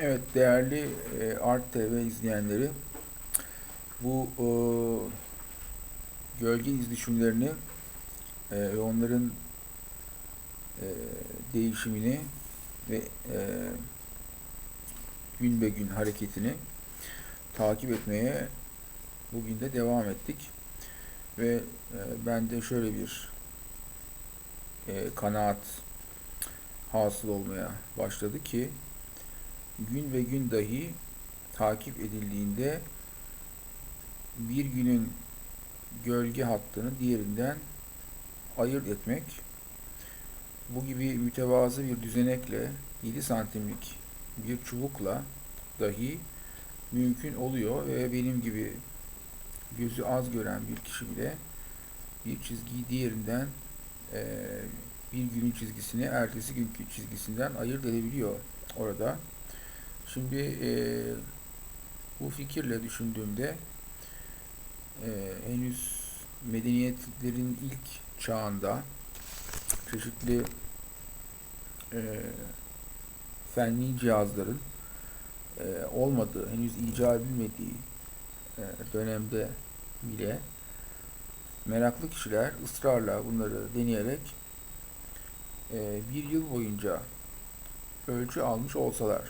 Evet değerli e, Art TV izleyenleri bu e, gölge izleşimlerini e, ve onların e, değişimini ve e, gün be gün hareketini takip etmeye bugün de devam ettik. Ve e, ben de şöyle bir e, kanaat hasıl olmaya başladı ki gün ve gün dahi takip edildiğinde bir günün gölge hattını diğerinden ayırt etmek bu gibi mütevazı bir düzenekle 7 santimlik bir çubukla dahi mümkün oluyor ve benim gibi gözü az gören bir kişi bile bir çizgiyi diğerinden eee, bir günün çizgisini ertesi günkü çizgisinden ayırt edebiliyor orada. Şimdi eee, bu fikirle düşündüğümde eee, henüz medeniyetlerin ilk çağında çeşitli eee, fenli cihazların eee, olmadığı, henüz icat edilmediği eee, dönemde bile meraklı kişiler ısrarla bunları deneyerek eee, bir yıl boyunca ölçü almış olsalar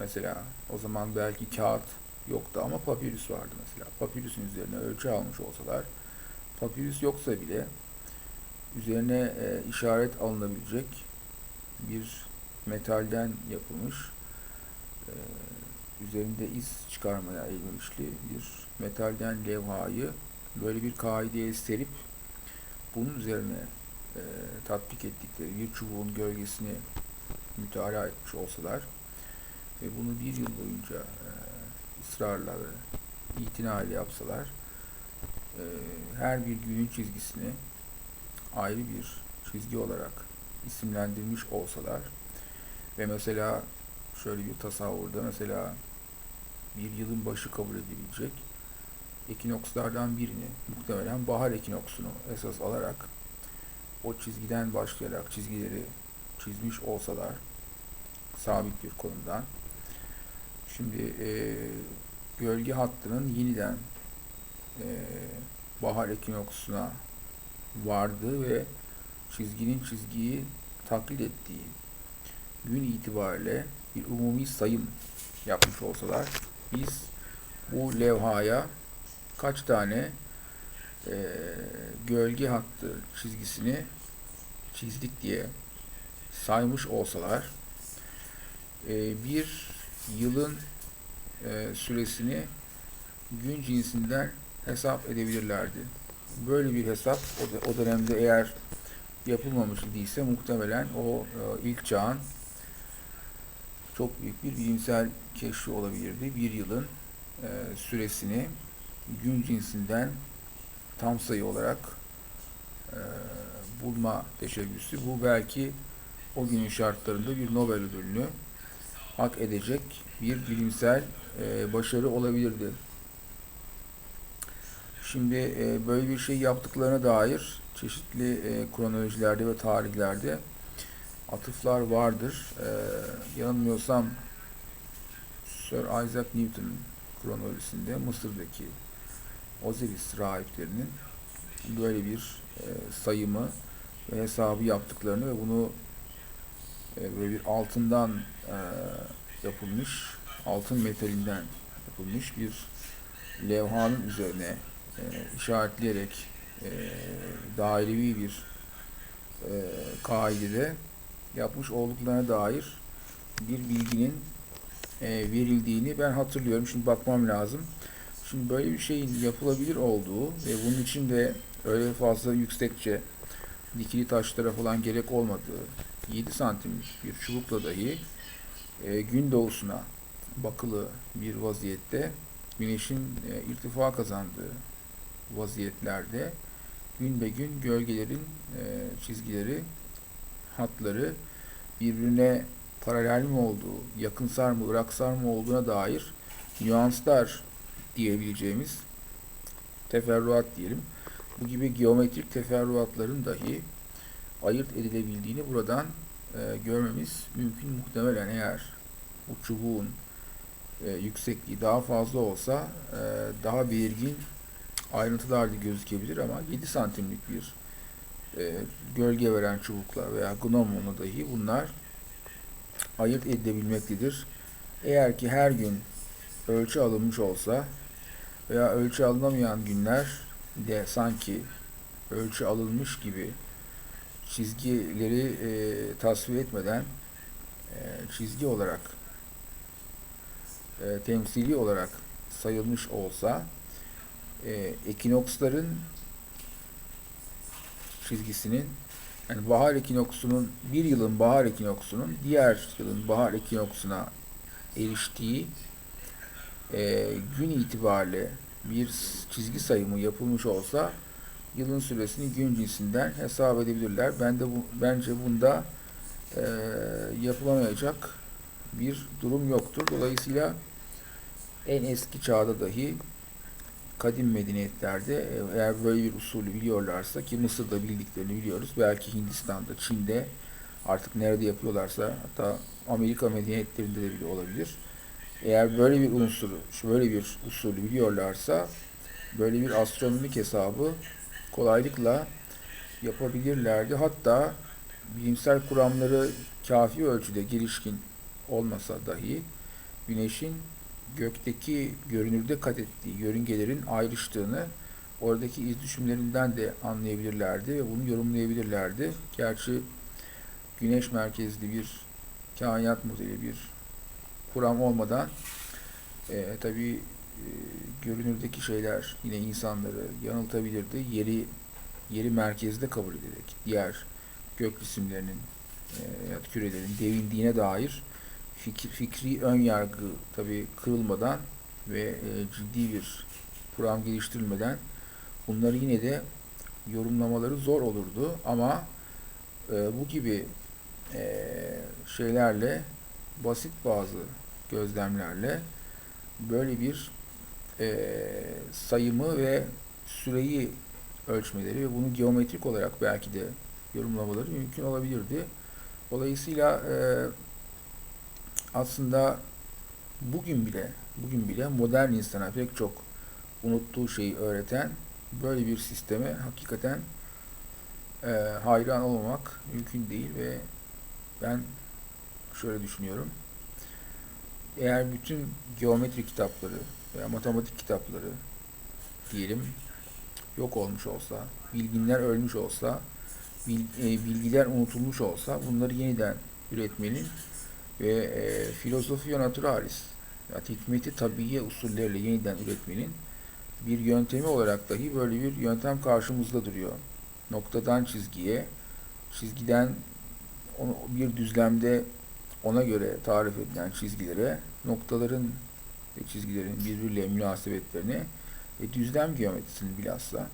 mesela o zaman belki kağıt yoktu ama papirüs vardı mesela. Papirüsün üzerine ölçü almış olsalar papirüs yoksa bile üzerine e, işaret alınabilecek bir metalden yapılmış e, üzerinde iz çıkarmaya elverişli bir metalden levhayı böyle bir kaideye serip bunun üzerine e, tatbik ettikleri bir çubuğun gölgesini mütalaa etmiş olsalar ve bunu bir yıl boyunca e, ısrarla ve itinayla yapsalar e, her bir günün çizgisini ayrı bir çizgi olarak isimlendirmiş olsalar ve mesela şöyle bir tasavvurda mesela bir yılın başı kabul edilecek ekinokslardan birini muhtemelen bahar ekinoksunu esas alarak o çizgiden başlayarak çizgileri çizmiş olsalar sabit bir konumdan şimdi e, gölge hattının yeniden e, bahar ekinoksuna vardığı ve çizginin çizgiyi taklit ettiği gün itibariyle bir umumi sayım yapmış olsalar biz bu levhaya kaç tane e, gölge hattı çizgisini çizdik diye saymış olsalar e, bir yılın e, süresini gün cinsinden hesap edebilirlerdi. Böyle bir hesap o, o dönemde eğer yapılmamış idiyse muhtemelen o e, ilk çağın çok büyük bir bilimsel keşfi olabilirdi. Bir yılın e, süresini gün cinsinden tam sayı olarak e, bulma teşebbüsü. Bu belki o günün şartlarında bir Nobel ödülünü hak edecek bir bilimsel e, başarı olabilirdi. Şimdi e, böyle bir şey yaptıklarına dair çeşitli e, kronolojilerde ve tarihlerde atıflar vardır. E, yanılmıyorsam Sir Isaac Newton kronolojisinde Mısır'daki Osiris rahiplerinin böyle bir e, sayımı ve hesabı yaptıklarını ve bunu e, böyle bir altından e, yapılmış, altın metalinden yapılmış bir levhanın üzerine e, işaretleyerek e, dairevi bir e, kaidede yapmış olduklarına dair bir bilginin e, verildiğini ben hatırlıyorum. Şimdi bakmam lazım. Şimdi böyle bir şeyin yapılabilir olduğu ve bunun için de öyle fazla yüksekçe dikili taşlara falan gerek olmadığı 7 santimlik bir çubukla dahi e, gün doğusuna bakılı bir vaziyette güneşin e, irtifa kazandığı vaziyetlerde gün be gün gölgelerin e, çizgileri, hatları birbirine paralel mi olduğu, yakınsar mı, ıraksar mı olduğuna dair nüanslar diyebileceğimiz teferruat diyelim. Bu gibi geometrik teferruatların dahi ayırt edilebildiğini buradan e, görmemiz mümkün muhtemelen eğer bu çubuğun e, yüksekliği daha fazla olsa e, daha belirgin ayrıntılar da gözükebilir ama 7 santimlik bir e, gölge veren çubuklar veya gnomonla dahi bunlar ayırt edilebilmektedir. Eğer ki her gün ölçü alınmış olsa veya ölçü alınamayan günler de sanki ölçü alınmış gibi çizgileri e, tasvir etmeden e, çizgi olarak e, temsili olarak sayılmış olsa e, ekinoksların çizgisinin yani bahar ekinoksunun bir yılın bahar ekinoksunun diğer yılın bahar ekinoksuna eriştiği e, gün itibariyle bir çizgi sayımı yapılmış olsa yılın süresini gün cinsinden hesap edebilirler. Ben de bu, bence bunda e, yapılamayacak bir durum yoktur. Dolayısıyla en eski çağda dahi kadim medeniyetlerde e, eğer böyle bir usulü biliyorlarsa ki Mısır'da bildiklerini biliyoruz. Belki Hindistan'da, Çin'de artık nerede yapıyorlarsa hatta Amerika medeniyetlerinde de bile olabilir. Eğer böyle bir unsuru, böyle bir usulü biliyorlarsa böyle bir astronomik hesabı kolaylıkla yapabilirlerdi. Hatta bilimsel kuramları kafi ölçüde gelişkin olmasa dahi Güneş'in gökteki görünürde kat ettiği yörüngelerin ayrıştığını oradaki iz düşümlerinden de anlayabilirlerdi ve bunu yorumlayabilirlerdi. Gerçi güneş merkezli bir kainat modeli bir kuram olmadan e, tabii görünürdeki şeyler yine insanları yanıltabilirdi. Yeri yeri merkezde kabul ederek diğer gök cisimlerinin e, ya da kürelerin devindiğine dair fikir, fikri ön yargı tabi kırılmadan ve e, ciddi bir kuram geliştirilmeden bunları yine de yorumlamaları zor olurdu ama e, bu gibi e, şeylerle basit bazı gözlemlerle böyle bir e, sayımı ve süreyi ölçmeleri ve bunu geometrik olarak belki de yorumlamaları mümkün olabilirdi. Dolayısıyla e, aslında bugün bile bugün bile modern insana pek çok unuttuğu şeyi öğreten böyle bir sisteme hakikaten e, hayran olmamak mümkün değil ve ben şöyle düşünüyorum. Eğer bütün geometri kitapları veya matematik kitapları diyelim yok olmuş olsa, bilginler ölmüş olsa, e, bilgiler unutulmuş olsa bunları yeniden üretmenin ve e, filosofia naturalis yani hikmeti tabiiye usullerle yeniden üretmenin bir yöntemi olarak dahi böyle bir yöntem karşımızda duruyor. Noktadan çizgiye, çizgiden onu bir düzlemde ona göre tarif edilen çizgilere, noktaların çizgilerin birbiriyle münasebetlerini ve düzlem geometrisini bilhassa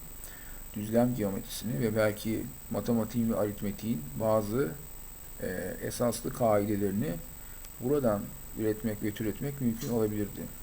düzlem geometrisini ve belki matematiğin ve aritmetiğin bazı e, esaslı kaidelerini buradan üretmek ve türetmek mümkün olabilirdi.